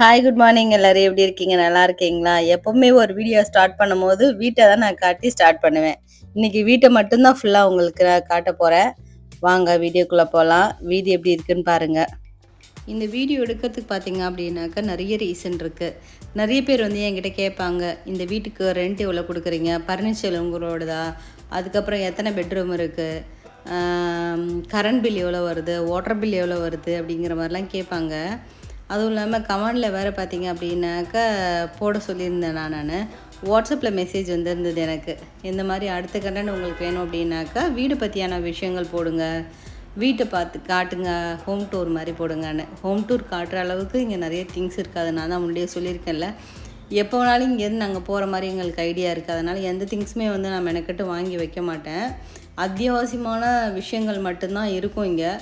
Hi good morning எல்லாரும். எப்படி இருக்கீங்க? நல்லா இருக்கீங்களா? எப்பவுமே ஒரு வீடியோ ஸ்டார்ட் பண்ணும்போது வீட்டை தான் நான் காட்டி ஸ்டார்ட் பண்ணுவேன். இன்னைக்கு வீட்டை மட்டும்தான் ஃபுல்லாக உங்களுக்கு நான் காட்ட போகிறேன் வாங்க வீடியோக்குள்ளே போகலாம் வீதி எப்படி இருக்குன்னு பாருங்க. இந்த வீடியோ எடுக்கிறதுக்கு பார்த்தீங்க அப்படின்னாக்கா நிறைய ரீசன் இருக்குது நிறைய பேர் வந்து என்கிட்ட கேட்பாங்க இந்த வீட்டுக்கு ரெண்ட் எவ்வளோ கொடுக்குறீங்க? பர்னிச்சர் உங்களோடதா? அதுக்கப்புறம் எத்தனை பெட்ரூம் இருக்குது கரண்ட் பில் எவ்வளோ வருது? வாட்டர் பில் எவ்வளோ வருது? அப்படிங்கிற மாதிரிலாம் கேட்பாங்க. அதுவும் இல்லாமல் கமெண்டில் வேறு பார்த்தீங்க அப்படின்னாக்கா போட சொல்லியிருந்தேன் நான் நான். வாட்ஸ்அப்பில் மெசேஜ் வந்திருந்தது எனக்கு. இந்த மாதிரி அடுத்த கண்டென்ட் உங்களுக்கு வேணும் அப்படின்னாக்கா வீடு பற்றியான விஷயங்கள் போடுங்க. வீட்டை பார்த்து காட்டுங்க. ஹோம் டூர் மாதிரி போடுங்கன்னு. ஹோம் டூர் காட்டுற அளவுக்கு இங்கே நிறைய திங்ஸ் இருக்குது அதை நான் தான் முன்னாடியே சொல்லியிருக்கேன்ல. எப்போ வேணாலும் இங்கேருந்து நாங்கள் போகிற மாதிரி எங்களுக்கு ஐடியா இருக்குது அதனால் எந்த திங்ஸுமே வந்து நான் மெனக்கெட்டு வாங்கி வைக்க மாட்டேன். அத்தியாவசியமான விஷயங்கள் மட்டும்தான் இருக்கும் இங்கே.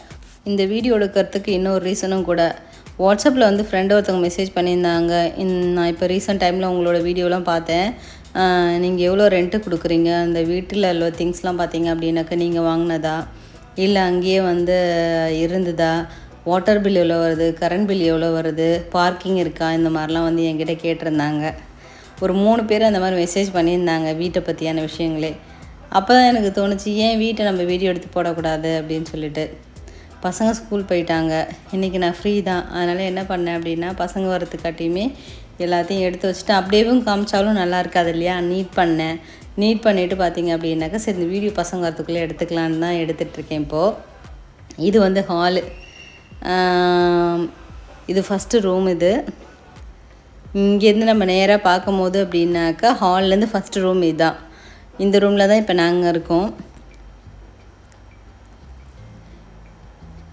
இந்த வீடியோ எடுக்கிறதுக்கு இன்னொரு ரீசனும் கூட. வாட்ஸ்அப்பில் வந்து ஃப்ரெண்டு ஒருத்தவங்க மெசேஜ் பண்ணியிருந்தாங்க. இந் நான் இப்போ ரீசெண்ட் டைமில் உங்களோட வீடியோலாம் பார்த்தேன். நீங்கள் எவ்வளோ ரெண்ட்டு கொடுக்குறீங்க? அந்த வீட்டில் உள்ள திங்ஸ்லாம் பார்த்தீங்க அப்படின்னாக்கா நீங்கள் வாங்கினதா? இல்லை அங்கேயே வந்து இருந்ததா? வாட்டர் பில் எவ்வளோ வருது? கரண்ட் பில் எவ்வளோ வருது? பார்க்கிங் இருக்கா? இந்த மாதிரிலாம் வந்து என்கிட்ட கேட்டிருந்தாங்க. ஒரு மூணு பேர் அந்த மாதிரி மெசேஜ் பண்ணியிருந்தாங்க வீட்டை பற்றியான விஷயங்களே. அப்போ தான் எனக்கு தோணுச்சு ஏன் வீட்டை நம்ம வீடியோ எடுத்து போடக்கூடாது அப்படின்னு சொல்லிட்டு. பசங்க ஸ்கூல் போயிட்டாங்க. இன்றைக்கி நான் ஃப்ரீ தான். அதனால் என்ன பண்ணேன் அப்படின்னா பசங்க வரத்துக்காட்டியுமே எல்லாத்தையும் எடுத்து வச்சுட்டு அப்படியேவும் காமிச்சாலும் நல்லா இருக்காது இல்லையா? நீட் பண்ணேன். நீட் பண்ணிவிட்டு பார்த்தீங்க அப்படின்னாக்கா சரி இந்த வீடியோ பசங்க வரத்துக்குள்ளே எடுத்துக்கலான்னு தான் எடுத்துகிட்ருக்கேன் இப்போது இது வந்து ஹாலு இது ஃபஸ்ட்டு ரூம் இது. இங்கேருந்து நம்ம நேராக பார்க்கும்போது அப்படின்னாக்கா ஹால்லேருந்து ஃபஸ்ட்டு ரூம் இதுதான். இந்த ரூமில் தான் இப்போ நாங்கள் இருக்கோம்.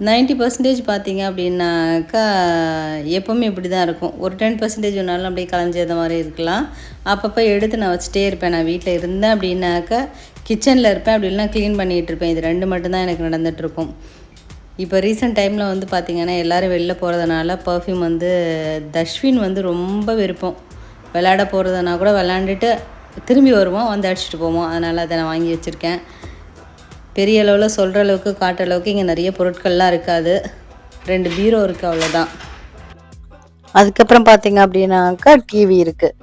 நைன்ட்டி பர்சன்டேஜ் பார்த்தீங்க அப்படின்னாக்கா எப்போவுமே இப்படி தான் இருக்கும். ஒரு டென் பர்சன்டேஜ் ஒன்றாலும் அப்படியே கலைஞ்சது மாதிரி இருக்கலாம். அப்பப்போ எடுத்து நான் வச்சுட்டே இருப்பேன். நான் வீட்டில் இருந்தேன் அப்படின்னாக்கா கிச்சனில் இருப்பேன். அப்படி இல்லைனா க்ளீன் பண்ணிகிட்டு இருப்பேன். இது ரெண்டு மட்டும்தான் எனக்கு நடந்துகிட்ருக்கும் இப்போ ரீசெண்ட் டைமில் வந்து பார்த்திங்கன்னா எல்லோரும் வெளில போகிறதுனால பர்ஃப்யூம் வந்து தஷ்வின் வந்து ரொம்ப விருப்பம். விளையாட போகிறதுனா கூட விளாண்டுட்டு திரும்பி வருவோம். வந்து அடிச்சுட்டு போவோம். அதனால் அதை நான் வாங்கி வச்சுருக்கேன். பெரிய அளவில் சொல்கிற அளவுக்கு காட்டுற அளவுக்கு இங்கே நிறைய பொருட்கள்லாம் இருக்காது. ரெண்டு பீரோ இருக்குது அவ்வளோதான் அதுக்கப்புறம் பார்த்தீங்க அப்படின்னாக்கா டிவி இருக்குது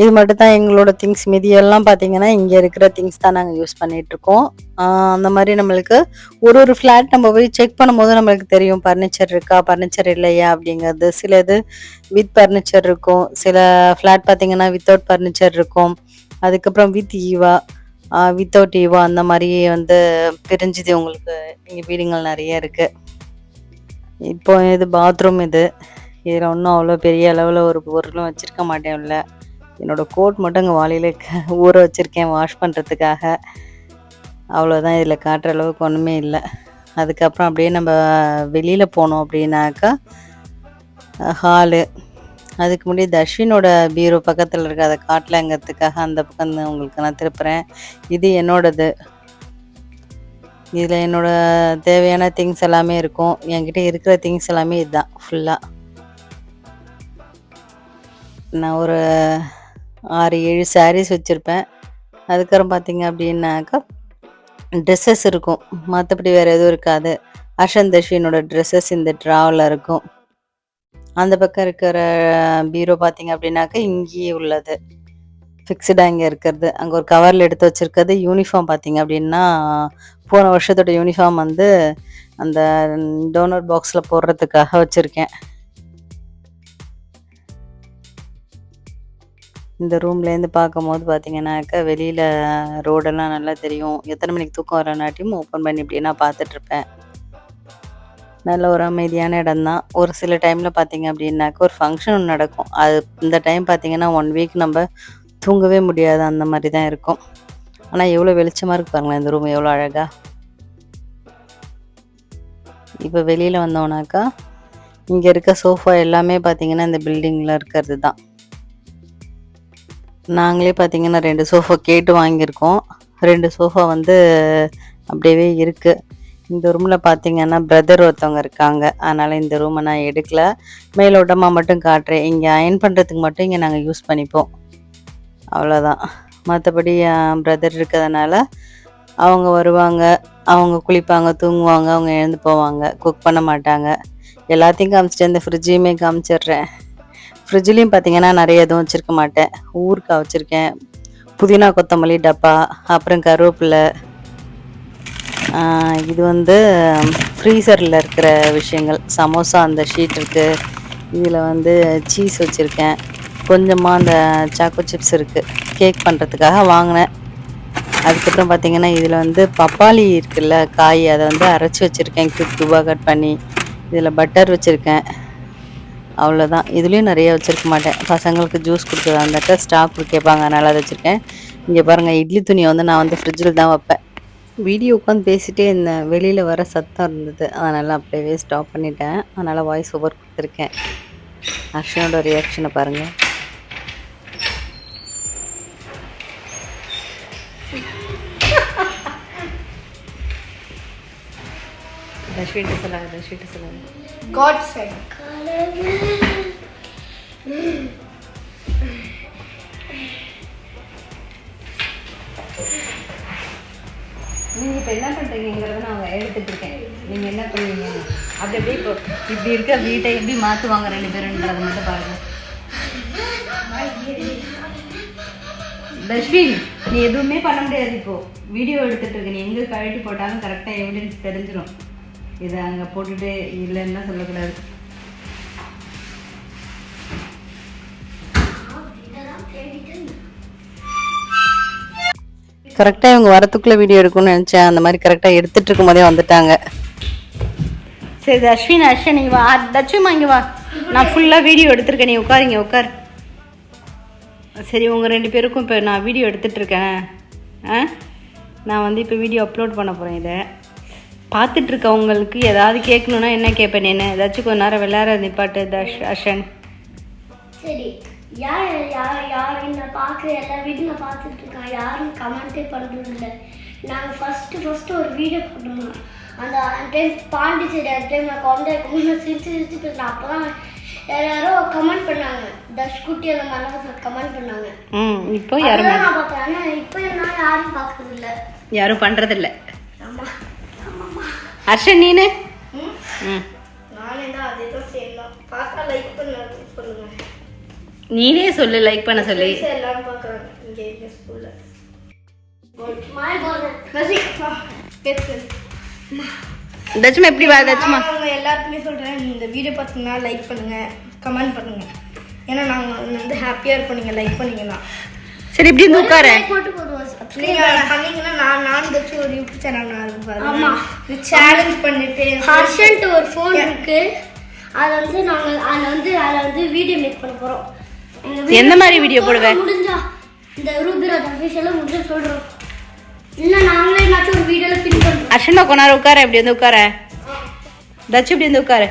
இது மட்டும் தான் எங்களோட திங்ஸ் மீதியெல்லாம் பார்த்தீங்கன்னா இங்கே இருக்கிற திங்ஸ் தான் நாங்கள் யூஸ் பண்ணிகிட்ருக்கோம் அந்த மாதிரி நம்மளுக்கு ஒரு ஒரு ஃப்ளாட் நம்ம போய் செக் பண்ணும்போது நம்மளுக்கு தெரியும் ஃபர்னிச்சர் இருக்கா ஃபர்னிச்சர் இல்லையா அப்படிங்கிறது. சில இது வித் ஃபர்னிச்சர் இருக்கும். சில ஃப்ளாட் பார்த்தீங்கன்னா வித்தவுட் ஃபர்னிச்சர் இருக்கும். அதுக்கப்புறம் வித் ஈவா வித்தவுட் ஈவோ அந்த மாதிரி வந்து பிரிஞ்சுது உங்களுக்கு. இங்கே வீடுங்கள் நிறைய இருக்குது இப்போ இது பாத்ரூம் இது. இதில் ஒன்றும் அவ்வளோ பெரிய அளவில் ஒரு பொருளும் வச்சுருக்க மாட்டேன் இல்லை என்னோடய கோட் மட்டும் இங்கே வாளியில் ஊற வச்சுருக்கேன் வாஷ் பண்ணுறதுக்காக அவ்வளோதான் இதில் காட்டுற அளவுக்கு ஒன்றுமே இல்லை. அதுக்கப்புறம் அப்படியே நம்ம வெளியில் போனோம் அப்படின்னாக்கா ஹாலு அதுக்கு முன்னாடி தர்ஷினோட பீரோ பக்கத்தில் இருக்க அதை காட்டலங்கிறதுக்காக அந்த பக்கம் உங்களுக்கு நான் திருப்புறேன். இது என்னோடது. இதில் என்னோட தேவையான திங்ஸ் எல்லாமே இருக்கும். என்கிட்ட இருக்கிற திங்ஸ் எல்லாமே இதுதான் ஃபுல்லாக நான் ஒரு ஆறு ஏழு சாரீஸ் வச்சுருப்பேன். அதுக்கப்புறம் பார்த்தீங்க அப்படின்னாக்கா ட்ரெஸ்ஸஸ் இருக்கும். மற்றபடி வேறு எதுவும் இருக்காது. அஷன் தர்ஷினோட ட்ரெஸ்ஸஸ் இந்த ட்ராவில் இருக்கும். அந்த பக்கம் இருக்கிற பீரோ பார்த்தீங்க அப்படின்னாக்கா இங்கேயே உள்ளது. ஃபிக்ஸ்டாக இங்கே இருக்கிறது. அங்கே ஒரு கவரில் எடுத்து வச்சுருக்கிறது யூனிஃபார்ம் பார்த்தீங்க அப்படின்னா போன வருஷத்தோட யூனிஃபார்ம் வந்து அந்த டோனர் பாக்ஸில் போடுறதுக்காக வச்சுருக்கேன். இந்த ரூம்லேருந்து பார்க்கும்போது பார்த்தீங்கன்னாக்கா வெளியில் ரோடெல்லாம் நல்லா தெரியும். எத்தனை மணிக்கு தூக்கம் வரனாட்டியும் ஓப்பன் பண்ணி இப்படின்னா பார்த்துட்ருப்பேன் நல்ல ஒரு அமைதியான இடம் தான் ஒரு சில டைமில் பார்த்தீங்க அப்படின்னாக்க ஒரு ஃபங்க்ஷன் ஒன்று நடக்கும். அது இந்த டைம் பார்த்தீங்கன்னா ஒன் வீக் நம்ம தூங்கவே முடியாது. அந்த மாதிரி தான் இருக்கும். ஆனால் எவ்வளோ வெளிச்சமாக இருக்கு பாருங்களேன் இந்த ரூம் எவ்வளோ அழகாக இப்போ வெளியில் வந்தோம்னாக்கா இங்கே இருக்க சோஃபா எல்லாமே பார்த்தீங்கன்னா இந்த பில்டிங்கில் இருக்கிறது தான் நாங்களே பார்த்தீங்கன்னா ரெண்டு சோஃபா கேட்டு வாங்கியிருக்கோம். ரெண்டு சோஃபா வந்து அப்படியே இருக்குது இந்த ரூமில் பார்த்தீங்கன்னா பிரதர் ஒருத்தவங்க இருக்காங்க. அதனால் இந்த ரூமை நான் எடுக்கல. மேலோட்டமாக மட்டும் காட்டுறேன். இங்கே அயன் பண்ணுறதுக்கு மட்டும் இங்கே நாங்கள் யூஸ் பண்ணிப்போம். அவ்வளோதான் மற்றபடி என் பிரதர் இருக்கிறதுனால அவங்க வருவாங்க. அவங்க குளிப்பாங்க தூங்குவாங்க அவங்க எழுந்து போவாங்க. குக் பண்ண மாட்டாங்க. எல்லாத்தையும் காமிச்சிட்டு இந்த ஃப்ரிட்ஜையுமே காமிச்சிடுறேன். ஃப்ரிட்ஜ்லேயும் பார்த்தீங்கன்னா நிறைய எதுவும் வச்சுருக்க மாட்டேன். ஊறுகாய் வச்சுருக்கேன். புதினா கொத்தமல்லி டப்பா அப்புறம் கருவேப்பிலை இது வந்து ஃப்ரீசரில் இருக்கிற விஷயங்கள். சமோசா அந்த ஷீட் இருக்குது இதில் வந்து சீஸ் வச்சுருக்கேன். கொஞ்சமாக அந்த சாக்கோ சிப்ஸ் இருக்குது கேக் பண்ணுறதுக்காக வாங்கினேன். அதுக்கப்புறம் பார்த்திங்கன்னா இதில் வந்து பப்பாளி இருக்குல்ல காய் அதை வந்து அரைச்சி வச்சுருக்கேன். கியூப் கியூபாக கட் பண்ணி. இதில் பட்டர் வச்சுருக்கேன். அவ்வளோதான் இதுலேயும் நிறைய வச்சுருக்க மாட்டேன். பசங்களுக்கு ஜூஸ் கொடுத்ததா இருந்தாக்கா ஸ்டாக் கேட்பாங்க. அதனால் அதை வச்சுருக்கேன். இங்கே பாருங்கள் இட்லி துணியை வந்து நான் வந்து ஃப்ரிட்ஜில் தான் வைப்பேன். வீடியோ உட்காந்து பேசிட்டே இருந்தேன். வெளியில் வர சத்தம் இருந்தது. அதனால் அப்படியே ஸ்டாப் பண்ணிட்டேன். அதனால் வாய்ஸ் ஓவர் கொடுத்துருக்கேன். அர்ஷனோட ரியாக்ஷனை பாருங்கள் தஷ்விட்டு சொல்லாங்க தஷ்விட்டு சொல்லாங்க God said. நீங்கள் இப்போ என்ன பண்ணுறீங்கிறத நான் எடுத்துகிட்டு இருக்கேன். நீங்கள் என்ன பண்ணுவீங்க? அப்படி அப்படியே இப்போ இப்படி இருக்க வீட்டை எப்படி மாற்றுவாங்க ரெண்டு பேருன்றதை மட்டும் பாருங்கள் தஷ்வின் நீ எதுவுமே பண்ண முடியாது இப்போது வீடியோ எடுத்துகிட்டு இருக்க. நீ எங்கே கழட்டி போட்டாலும் கரெக்டாக எவிடன்ஸ் தெரிஞ்சிடும் இதை அங்கே போட்டுட்டு இல்லைன்னா சொல்லக்கூடாது. கரெக்டாக இவங்க வரத்துக்குள்ளே வீடியோ எடுக்கணும்னு நினச்சேன். அந்த மாதிரி கரெக்டாக எடுத்துட்டு இருக்கும் போதே வந்துட்டாங்க. சரி அஸ்வின் அஸ்வின் நீ வா. தச்சுமா இங்கே வா. நான் ஃபுல்லாக வீடியோ எடுத்திருக்கேன். நீ உட்காருங்க உட்கார். சரி உங்கள் ரெண்டு பேருக்கும் இப்போ நான் வீடியோ எடுத்துட்ருக்கேன் ஆ? நான் வந்து இப்போ வீடியோ அப்லோட் பண்ண போகிறேன் இதை. பார்த்துட்டு இருக்கவங்களுக்கு ஏதாவது கேட்கணுன்னா என்ன கேட்பேன் என்ன ஏதாச்சும் கொஞ்ச நேரம் விளையாட நிப்பாட்டு தஷ் அஷன் சரி. யார் யார் யார் இந்த பார்க்குற எல்லா வீடியோ பார்த்துட்டு இருக்கான். யாரும் கமெண்ட்டே பண்ணுறது இல்லை. நாங்கள் ஃபஸ்ட்டு ஃபஸ்ட்டு ஒரு வீடியோ போட்டோம்? அந்த டைம் பாண்டிச்சேரி அந்த டைம் நான் குழந்தை இருக்கும்போது நான் சிரிச்சு சிரிச்சு பேசினேன் அப்போ தான் யாரோ கமெண்ட் பண்ணாங்க தஷ்குட்டி அந்த மாதிரிலாம் கமெண்ட் பண்ணாங்க. ம் இப்போ யாரும் நான் பார்த்தேன் ஆனால் இப்போ நான் யாரும் பார்க்கறது இல்லை. யாரும் பண்ணுறதில்ல ஆமாம் ஆமாம்மா. அர்ஷன் நீனு? ம். நீனே சொல்லு லைக் பண்ண சொல்லி. எல்லாரும் பார்க்குறாங்க. இங்கே எங்கள் ஸ்கூலில் தச்சுமா எப்படி வா தச்சுமா அவங்க எல்லாருக்குமே சொல்கிறேன் இந்த வீடியோ பார்த்தீங்கன்னா லைக் பண்ணுங்கள் கமெண்ட் பண்ணுங்கள் ஏன்னா நாங்கள் வந்து ஹாப்பியாக இருப்போம் நீங்கள் லைக் பண்ணீங்கன்னா. சரி இப்படி உட்கார. நீங்கள் பண்ணீங்கன்னா நான் நான் வச்சு ஒரு யூடியூப் சேனல் நான் ஆமாம் சேலஞ்ச் பண்ணிட்டு. ஹர்ஷன்ட்டு ஒரு ஃபோன் இருக்கு. அதை வந்து நாங்கள் அதில் வந்து அதில் வந்து வீடியோ மேக் பண்ண போகிறோம் எந்த மாதிரி video போடுவ? முடிஞ்சா இந்த ரூபிராஜ் அஃபிஷியலாக முடிஞ்சா சொல்கிறோம் இல்லை நாங்களே ஏதாச்சும் ஒரு வீடியோவில் பின் பண்ணுறோம் அர்ஷனா நேரம் உட்கார இப்படி வந்து உட்கார. தச்சு இப்படி வந்து உட்காரு.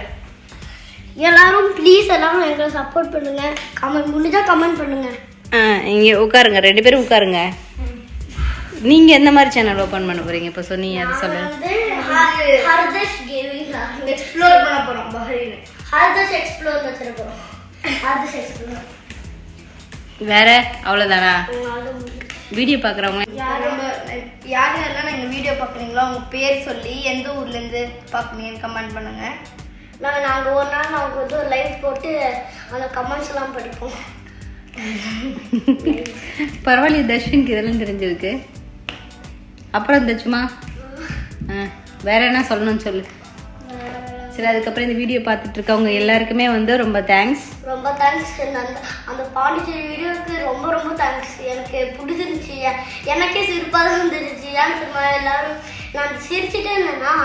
எல்லாரும் ப்ளீஸ் எல்லாரும் எங்களை சப்போர்ட் பண்ணுங்க. கமெண்ட் முடிஞ்சா கமெண்ட் பண்ணுங்க. ஆ இங்கே உட்காருங்க. ரெண்டு பேரும் உட்காருங்க. நீங்கள் எந்த மாதிரி சேனல் ஓப்பன் பண்ண போகிறீங்க இப்போ சொன்னீங்க அது சொல்லு. வந்து ஹர்தஷ் கேமிங் எக்ஸ்ப்ளோர் பண்ண போறோம் பஹ்ரைன். ஹர்தஷ் எக்ஸ்ப்ளோர் வச்சிட போறோம் ஹர்தஷ் எக்ஸ்ப்ளோர் வேற? அவ்வளோதானா வீடியோ பார்க்குறவங்க யார் யார் யாரெல்லாம் எங்கள் வீடியோ பார்க்குறீங்களோ அவங்க பேர் சொல்லி எந்த ஊர்லேருந்து பார்க்குறீங்கன்னு கமெண்ட் பண்ணுங்க. நாங்கள் நாங்கள் ஒரு நாள் நாங்கள் வந்து ஒரு லைவ் போட்டு அந்த கமெண்ட்ஸ் எல்லாம் படிப்போம். பரவாயில்லையே தர்ஷனுக்கு இதெல்லாம் தெரிஞ்சிருக்கு. அப்புறம் தச்சுமா ஆ வேற என்ன சொல்லணும்னு சொல்லு. சரி அதுக்கப்புறம் இந்த வீடியோ பார்த்துட்டு இருக்கவங்க எல்லாருக்குமே வந்து ரொம்ப தேங்க்ஸ் ரொம்ப தேங்க்ஸ் அந்த அந்த பாண்டிச்சேரி வீடியோவுக்கு ரொம்ப ரொம்ப தேங்க்ஸ் எனக்கு பிடிச்சிருந்துச்சி. எனக்கே சிரிப்பாக தான் ஏன்னு தெரியுமா எல்லாரும் நான் சிரிச்சுட்டே இருந்தேன்னா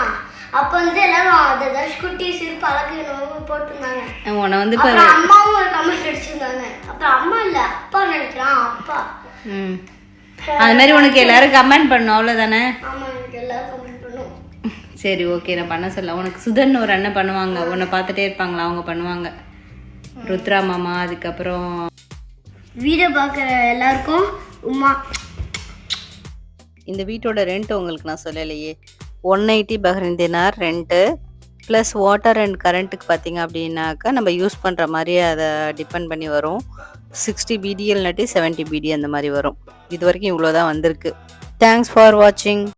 அப்போ வந்து எல்லாரும் அந்த தஷ்குட்டி சிரிப்பு அழகு என்னமோ போட்டிருந்தாங்க. உன்னை வந்து அப்புறம் அம்மாவும் ஒரு கமெண்ட் அடிச்சிருந்தாங்க. அப்புறம் அம்மா இல்லை அப்பா நினைக்கிறான் அப்பா. ம். அது மாதிரி உனக்கு எல்லாரும் கமெண்ட் பண்ணும் அவ்வளோதானே ஆமா எனக்கு எல்லாரும் கமெண்ட் பண்ணும் சரி ஓகே நான் பண்ண சொல்ல. உனக்கு சுதன் ஒரு அண்ணன் பண்ணுவாங்க. உன்னை பார்த்துட்டே இருப்பாங்களா? அவங்க பண்ணுவாங்க. ருத்ரா மாமா அதுக்கப்புறம் வீடியோ பார்க்குற எல்லாருக்கும் உமா. இந்த வீட்டோட ரெண்ட் உங்களுக்கு நான் சொல்லலையே. One eighty Bahrain dinar rent plus water and கரண்ட்டுக்கு பார்த்தீங்க அப்படின்னாக்கா நம்ம யூஸ் பண்ணுற மாதிரி அதை டிபெண்ட் பண்ணி வரும். சிக்ஸ்டி பிடி இல்லாட்டி செவன்ட்டி பிடி அந்த மாதிரி வரும். இது வரைக்கும் இவ்வளோ தான் வந்திருக்கு. தேங்க்ஸ் ஃபார் வாட்சிங்